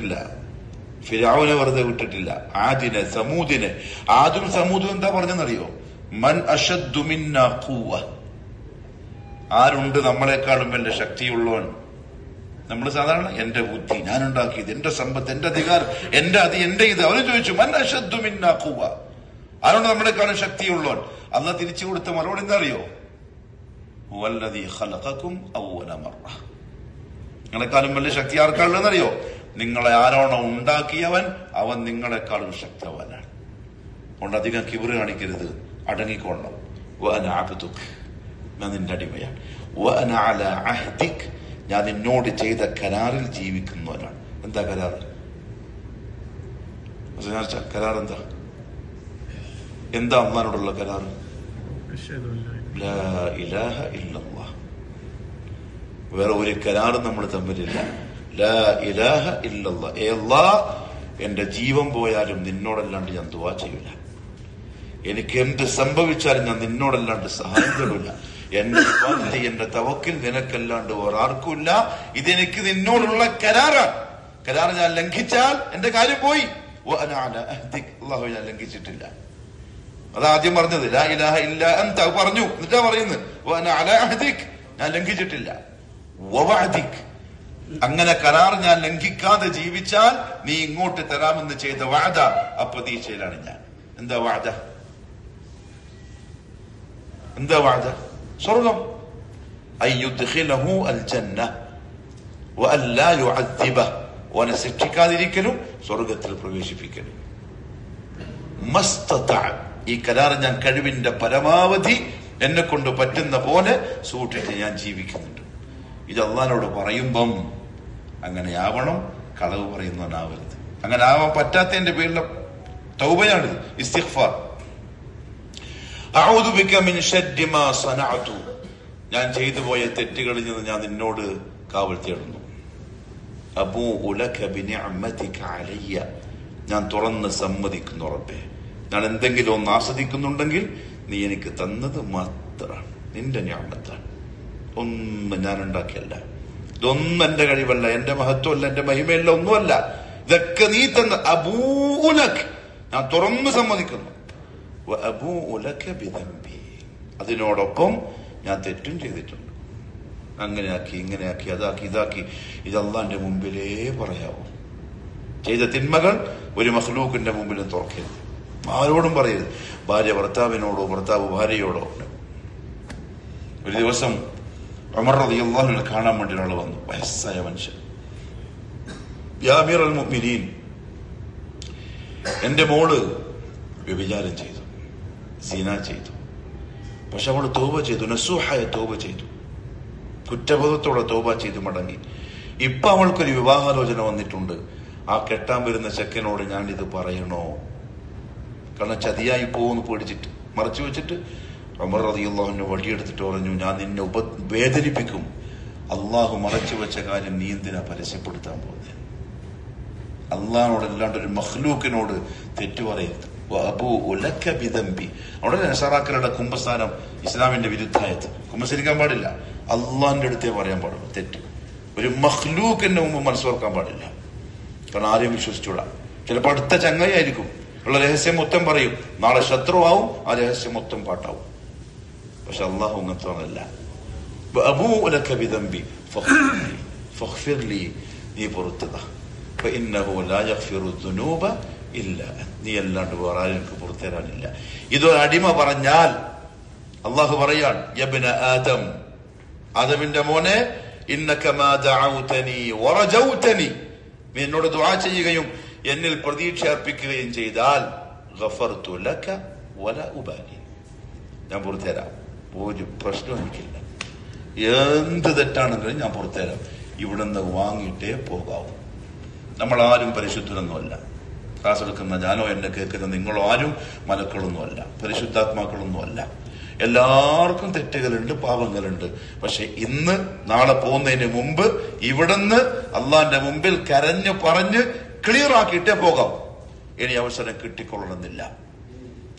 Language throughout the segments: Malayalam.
വിട്ടിട്ടില്ല. ഫിരാവിനെ വെറുതെ വിട്ടിട്ടില്ല. ആദിനെ സമൂദിനെ. ആദും സമൂദും എന്താ പറഞ്ഞെന്നറിയോ? മൻ അഷദ്ദു മിന്നാ ഖുവ്വ. ആരുണ്ട് നമ്മളെക്കാളും വലിയ ശക്തിയുള്ളവൻ? നമ്മൾ സാധാരണ എന്റെ ബുദ്ധി ഞാൻ ഉണ്ടാക്കിയത് എന്റെ സമ്പത്ത് എന്റെ അധികാരം എന്റെ അത് എന്റെ ഇത്. അവർ ചോദിച്ചു മൻ അഷദ്ദു മിന്നാ ഖുവ്വ. ആരുണ്ട് നമ്മളെക്കാളും ശക്തിയുള്ളവൻ? അന്ന് തിരിച്ചു കൊടുത്ത മറുപടി എന്താ അറിയോ? അവ്വല മറ. നിങ്ങളെക്കാളും വലിയ ശക്തി ആർക്കാളുള്ളതെന്നറിയോ നിങ്ങളെ ആരോണോ ഉണ്ടാക്കിയവൻ അവൻ നിങ്ങളെക്കാളും ശക്തവനാണ്. അതുകൊണ്ട് അധികം കിബിറ് കാണിക്കരുത്. അടങ്ങിക്കൊള്ളണം. ഞാൻ നിന്റെ അടിമയാണ്. ഞാൻ നിന്നോട് ചെയ്ത കരാറിൽ ജീവിക്കുന്നവനാണ്. എന്താ കരാർ കരാർ എന്താ എന്താ അമ്മാനോടുള്ള കരാർ ഇലാഹ വേറെ ഒരു കരാറും നമ്മൾ തമ്മിലില്ല. ഇലാഹ എല്ലാ ജീവൻ പോയാലും നിന്നോടല്ലാണ്ട് ഞാൻ ദുവാ ചെയ്യൂല. എനിക്ക് എന്ത് സംഭവിച്ചാലും ഞാൻ നിന്നോടല്ലാണ്ട് സഹായം തരൂല. എന്റെ ഉപാധി എന്റെ തവക്കിൽ നിനക്കല്ലാണ്ട് ഒരാർക്കുമില്ല ഇതെനിക്ക് നിന്നോടുള്ള കരാറാണ്. കരാർ ഞാൻ ലംഘിച്ചാൽ എന്റെ കാര്യം പോയി. ഞാൻ ലംഘിച്ചിട്ടില്ല. ആദ്യം പറഞ്ഞത്. ലാ ഇലാഹ ഇല്ല എന്താ അത് പറഞ്ഞു. എന്നിട്ടാ പറയുന്നത്. ഞാൻ ലംഘിച്ചിട്ടില്ല. അങ്ങനെ കരാർ ഞാൻ ലംഘിക്കാതെ ജീവിച്ചാൽ നീ ഇങ്ങോട്ട് തരാമെന്ന് ചെയ്ത വാദ അപ്രതീക്ഷയിലാണ് ഞാൻ. എന്താ വാദ എന്താ വാദ സ്വർഗം. ഓനെ ശിക്ഷിക്കാതിരിക്കലും സ്വർഗത്തിൽ പ്രവേശിപ്പിക്കലും. ഈ കരാർ ഞാൻ കഴിവിന്റെ പരമാവധി എന്നെ കൊണ്ട് പറ്റുന്ന പോലെ സൂക്ഷിച്ച് ഞാൻ ജീവിക്കുന്നുണ്ട്. ഇത് അള്ളഹാനോട് പറയുമ്പം അങ്ങനെ ആവണം കളവ് പറയുന്നവനാവരുത് അങ്ങനെ ആവാൻ പറ്റാത്തതിന്റെ പേരിലെ തൗബയാണ് സനഅതു. ഞാൻ ചെയ്തു പോയ തെറ്റുകളിൽ നിന്ന് ഞാൻ നിന്നോട് കാവൽ തേടുന്നു അബൂ ഞാൻ തുറന്ന് സമ്മതിക്കുന്നു ഉറപ്പേ ഞാൻ എന്തെങ്കിലും ഒന്ന് ആസ്വദിക്കുന്നുണ്ടെങ്കിൽ നീ എനിക്ക് തന്നത് മാത്രമാണ് നിന്റെ ഞാമത്താണ് ഒന്നും ഞാൻ ഉണ്ടാക്കിയല്ല. ഇതൊന്നും എന്റെ കഴിവല്ല എന്റെ മഹത്വമല്ല എന്റെ മഹിമയല്ല ഒന്നുമല്ല. ഇതൊക്കെ നീ തന്ന അബൂലക് ഞാൻ തുറന്ന് സമ്മതിക്കുന്നു. അതിനോടൊപ്പം ഞാൻ തെറ്റും ചെയ്തിട്ടുണ്ട്. അങ്ങനെയാക്കി ഇങ്ങനെയാക്കി അതാക്കി ഇതാക്കി. ഇതെല്ലാം എന്റെ മുമ്പിലേ പറയാവൂ. ചെയ്ത തിന്മകൾ ഒരു മഹ്ലൂക്കിന്റെ മുമ്പിൽ തുറക്കരുത്. ആരോടും പറയരുത്. ഭാര്യ ഭർത്താവിനോടോ ഭർത്താവ് ഭാര്യയോടോ. ഒരു ദിവസം അമർ റളിയല്ലാഹുവിനെ കാണാൻ വേണ്ടി ഒരാൾ വന്നു. വയസ്സായ മനുഷ്യൻ. യാ അൽ മുഅ്മിനീൻ മോൾ വ്യഭിചാരം ചെയ്തു സീന ചെയ്തു. പക്ഷെ അവൾ തോപ ചെയ്തു നസൂഹായ തോപ ചെയ്തു. കുറ്റബോധത്തോടെ തോപ ചെയ്തു മടങ്ങി. ഇപ്പൊ അവൾക്കൊരു വിവാഹാലോചന വന്നിട്ടുണ്ട്. ആ കെട്ടാൻ വരുന്ന ചെക്കനോട് ഞാൻ ഇത് പറയണോ? കാരണം ചതിയായി പോകുമെന്ന് പേടിച്ചിട്ട് മറച്ചു വെച്ചിട്ട് അമർ റതിയുള്ളാഹുവിനെ വടിയെടുത്തിട്ട് പറഞ്ഞു ഞാൻ നിന്നെ ഉപ വേദനിപ്പിക്കും. അള്ളാഹു മറച്ചു വെച്ച കാര്യം നീ എന്തിനാ പരസ്യപ്പെടുത്താൻ പോകുന്നത് അള്ളാഹിനോട് അല്ലാണ്ട് ഒരു മഹ്ലൂക്കിനോട് തെറ്റു പറയരുത്. ബിദംബി. അവിടെ നസാറാക്കരുടെ കുംഭസ്ഥാനം ഇസ്ലാമിന്റെ വിരുദ്ധായത് കുംഭസരിക്കാൻ പാടില്ല. അള്ളാഹിന്റെ അടുത്തേ പറയാൻ പാടുള്ളൂ. തെറ്റ്. ഒരു മഹ്ലൂക്കിന്റെ മുമ്പ് മനസ്സോർക്കാൻ പാടില്ല. കാരണം ആരെയും വിശ്വസിച്ചൂടാ ചിലപ്പോൾ അടുത്ത ചങ്ങയായിരിക്കും ഉള്ള രഹസ്യം മൊത്തം പറയും. നാളെ ശത്രുവാവും ആ രഹസ്യം മൊത്തം പാട്ടാവും. പക്ഷെ അള്ളാഹു അങ്ങനത്തോണല്ല അബൂലക്കബിതമ്പി ഫഖ്ഫിർലി നീ പുറത്തുക. ഇല്ല. നീ അല്ലാണ്ട് വേറെ ആരും എനിക്ക് പുറത്തുതരാനില്ല ഇതൊരു അടിമ പറഞ്ഞാൽ അള്ളാഹു പറയാൻ ആദം ആദമിന്റെ മോനെ നീ എന്നോട് ദുആ ചെയ്യുകയും എന്നിൽ പ്രതീക്ഷ അർപ്പിക്കുകയും ചെയ്താൽ ഞാൻ പുറത്തുതരാം ഒരു പ്രശ്നം എനിക്കില്ല. എന്ത് തെറ്റാണെങ്കിലും ഞാൻ പുറത്തേരാം ഇവിടുന്ന് വാങ്ങിയിട്ടേ പോകാവൂ. നമ്മൾ ആരും പരിശുദ്ധരൊന്നുമല്ല. ക്ലാസ് എടുക്കുന്ന ഞാനോ എന്നെ കേൾക്കുന്ന നിങ്ങളോ ആരും മലക്കളൊന്നുമല്ല പരിശുദ്ധാത്മാക്കളൊന്നുമല്ല. എല്ലാവർക്കും തെറ്റുകളുണ്ട് പാപങ്ങളുണ്ട്. പക്ഷെ ഇന്ന് നാളെ പോകുന്നതിന് മുമ്പ് ഇവിടുന്ന് അള്ളാന്റെ മുമ്പിൽ കരഞ്ഞു പറഞ്ഞ് ക്ലിയർ ആക്കിയിട്ടേ പോകാം ഇനി അവസരം കിട്ടിക്കൊള്ളണമെന്നില്ല.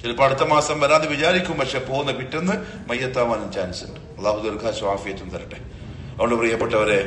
ചിലപ്പോൾ അടുത്ത മാസം വരാതെ വിചാരിക്കും പക്ഷെ പോകുന്ന പിറ്റെന്ന് മയ്യത്താവാനും ചാൻസ് ഉണ്ട്. അള്ളാഹു ദീർഘാശ്വാഫിയറ്റും തരട്ടെ. അതുകൊണ്ട് പ്രിയപ്പെട്ടവരെ